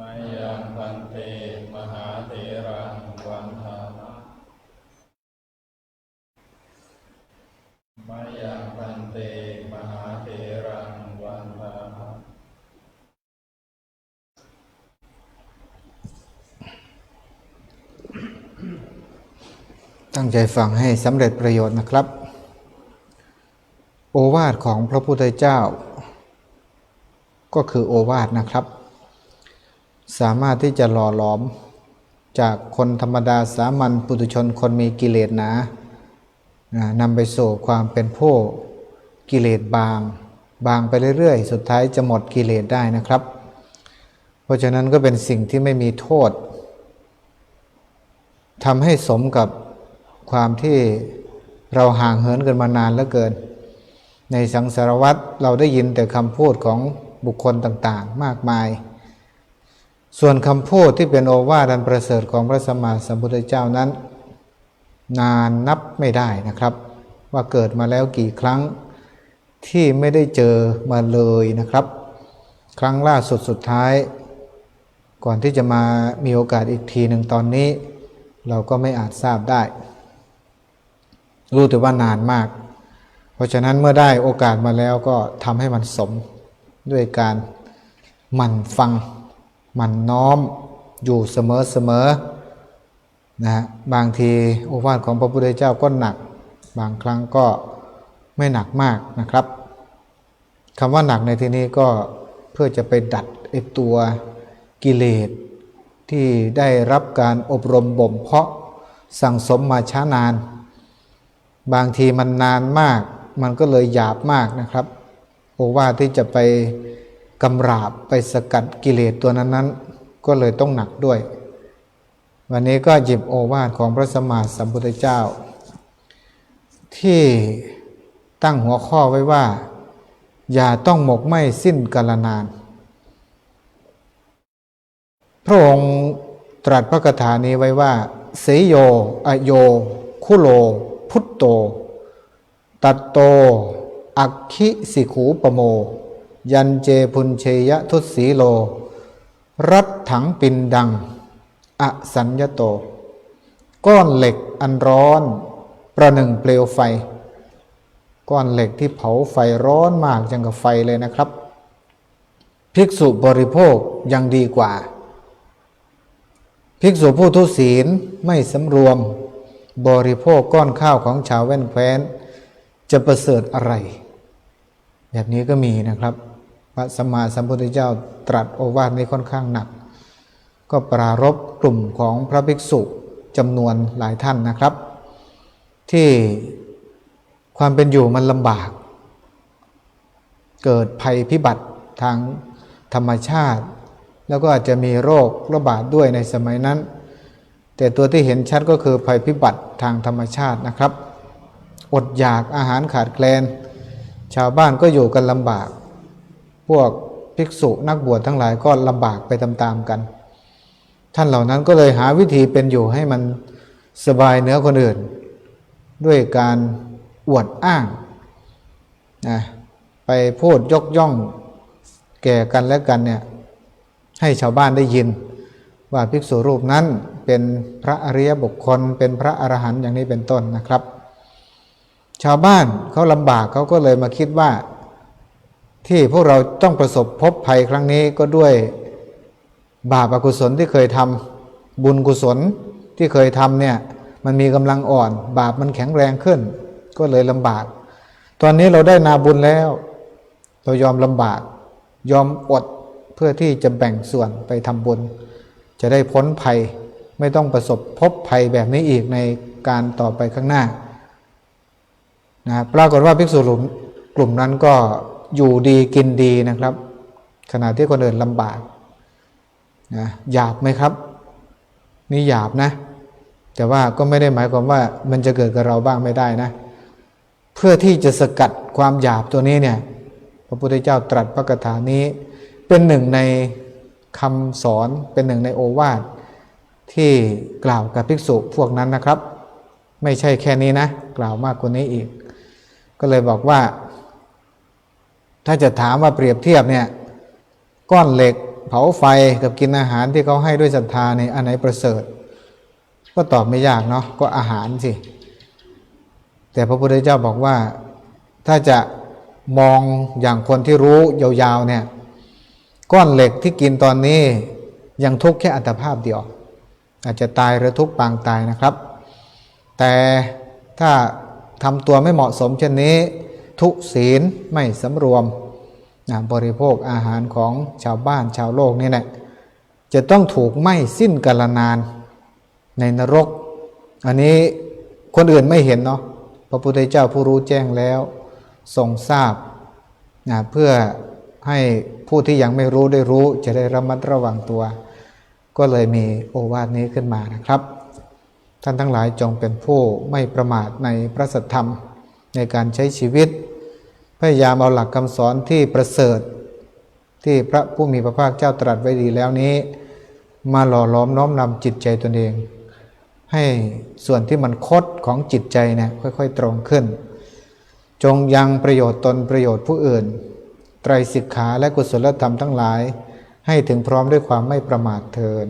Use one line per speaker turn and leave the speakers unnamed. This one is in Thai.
มยังพันเตมหาเถรังวันทามะมยังพันเตมหาเถรังวันทามะ
ตั้งใจฟังให้สำเร็จประโยชน์นะครับ โอวาทของพระพุทธเจ้า ก็คือโอวาทนะครับ สามารถที่จะหล่อหลอม จากคนธรรมดาสามัญปุถุชนคนมีกิเลสหนานะนำไปสู่ความเป็นผู้กิเลสบาง บางไปเรื่อยๆ สุดท้ายจะหมดกิเลสได้นะครับ เพราะฉะนั้นก็เป็นสิ่งที่ไม่มีโทษทำให้สมกับความที่เราห่างเหินกันมานานเหลือเกิน ในสังสารวัตรเราได้ยินแต่คำพูดของบุคคลต่างๆ มากมาย ส่วนคำพูดที่เป็นโอวาทันประเสริฐของพระสัมมาสัมพุทธเจ้านั้น นานนับไม่ได้นะครับ ว่าเกิดมาแล้วกี่ครั้งที่ไม่ได้เจอมาเลยนะครับ ครั้งล่าสุดสุดท้าย ก่อนที่จะมามีโอกาสอีกทีหนึ่งตอนนี้ เราก็ไม่อาจทราบได้ รู้แต่ว่านานมาก เพราะฉะนั้นเมื่อได้โอกาสมาแล้วก็ทำให้มันสมด้วยการหมั่นฟัง มันน้อมอยู่เสมอเสมอนะฮะบางทีโอวาทของพระพุทธเจ้าก็หนัก บางครั้งก็ไม่หนักมากนะครับคำว่าหนักในที่นี้ก็เพื่อจะไปดัดไอตัวกิเลสที่ได้รับการอบรมบ่มเพาะสั่งสมมาช้านาน บางทีมันนานมาก มันก็เลยหยาบมากนะครับ โอวาทที่จะไป กำราบไปสกัดกิเลสตัวนั้นๆ ก็เลยต้องหนักด้วย วันนี้ก็หยิบโอวาทของพระสมมาสัมพุทธเจ้า ที่ตั้งหัวข้อไว้ว่า อย่าต้องหมกไหมสิ้นกาลนาน พระองค์ตรัสพระคาถานี้ไว้ว่า เสยโย อโย คุโล พุตโต ตัตโต อักขิสิขูปโม ยันเจพุนเชยะทุสีโล รัตถังปินดัง อสัญญโต ก้อนเหล็กอันร้อน ประหนึ่งเปลวไฟ ก้อนเหล็กที่เผาไฟร้อนมากจังกับไฟเลยนะครับ ภิกษุบริโภคยังดีกว่า ภิกษุผู้ทุศีลไม่สำรวม บริโภคก้อนข้าวของชาวแว่นแคว้น จะประเสริฐอะไร แบบนี้ก็มีนะครับ พระสมมาสัมพุทธเจ้าตรัสโอวาทนี้ค่อนข้างหนัก ก็ปรารบกลุ่มของพระภิกษุจำนวนหลายท่านนะครับ ที่ความเป็นอยู่มันลำบาก เกิดภัยพิบัติทางธรรมชาติ แล้วก็อาจจะมีโรคระบาดด้วยในสมัยนั้น แต่ตัวที่เห็นชัดก็คือภัยพิบัติทางธรรมชาตินะครับ อดอยากอาหารขาดแคลน ชาวบ้านก็อยู่กันลำบาก พวกภิกษุนักบวชทั้งหลายก็ลำบากไปตามๆกัน ท่านเหล่านั้นก็เลยหาวิธีเป็นอยู่ให้มันสบายเหนือคนอื่น ด้วยการอวดอ้างนะไปพูดยกย่องแก่กันและกันเนี่ยให้ชาวบ้านได้ยิน ว่าภิกษุรูปนั้นเป็นพระอริยบุคคล เป็นพระอรหันต์อย่างนี้เป็นต้นนะครับ ชาวบ้านเขาลำบากเขาก็เลยมาคิดว่า ที่พวกเราต้องประสบพบภัยครั้งนี้ก็ด้วยบาปอกุศลที่เคยทำบุญกุศลที่เคยทำเนี่ยมันมีกำลังอ่อน บาปมันแข็งแรงขึ้น ก็เลยลำบาก ตอนนี้เราได้นาบุญแล้ว เรายอมลำบาก ยอมอดเพื่อที่จะแบ่งส่วนไปทำบุญ จะได้พ้นภัยไม่ต้องประสบพบภัยแบบนี้อีกในการต่อไปข้างหน้านะปรากฏว่าภิกษุหลุมกลุ่มนั้นก็ อยู่ดีกินดีนะครับ ขณะที่คนอื่นลำบากนะหยาบไหมครับ นี่หยาบนะ แต่ว่าก็ไม่ได้หมายความว่ามันจะเกิดกับเราบ้างไม่ได้นะ เพื่อที่จะสกัดความหยาบตัวนี้เนี่ยพระพุทธเจ้าตรัสพระคาถานี้ เป็นหนึ่งในคำสอนเป็นหนึ่งในโอวาทที่กล่าวกับภิกษุพวกนั้นนะครับ ไม่ใช่แค่นี้นะ กล่าวมากกว่านี้อีก ก็เลยบอกว่า ถ้าจะถามว่าเปรียบเทียบเนี่ยก้อนเหล็กเผาไฟกับกินอาหารที่เขาให้ด้วยศรัทธาในอันไหนประเสริฐ ก็ตอบไม่ยากเนาะก็อาหารสิ แต่พระพุทธเจ้าบอกว่าถ้าจะมองอย่างคนที่รู้ยาวๆเนี่ยก้อนเหล็กที่กินตอนนี้ยังทุกข์แค่อัตภาพเดียว อาจจะตายหรือทุกข์ปางตายนะครับ แต่ถ้าทำตัวไม่เหมาะสมเช่นนี้ ทุศีลไม่สำรวมนะบริโภคอาหารของชาวบ้านชาวโลกนี่แหละจะต้องถูกไหม้สิ้นกาลนานในนรก อันนี้คนอื่นไม่เห็นเนาะพระพุทธเจ้าผู้รู้แจ้งแล้วทรงทราบนะเพื่อให้ผู้ที่ยังไม่รู้ได้รู้จะได้ระมัดระวังตัว ก็เลยมีโอวาทนี้ขึ้นมานะครับ ท่านทั้งหลายจงเป็นผู้ไม่ประมาทในพระสัทธรรม ในการใช้ชีวิต พยายามเอาหลักคำสอนที่ประเสริฐ ที่พระผู้มีพระภาคเจ้าตรัสไว้ดีแล้วนี้ มาหล่อล้อมน้อมนำจิตใจตนเอง ให้ส่วนที่มันคดของจิตใจเนี่ยค่อยๆ ตรงขึ้น จงยังประโยชน์ตนประโยชน์ผู้อื่น ไตรสิกขาและกุศลธรรมทั้งหลาย ให้ถึงพร้อมด้วยความไม่ประมาทเทิน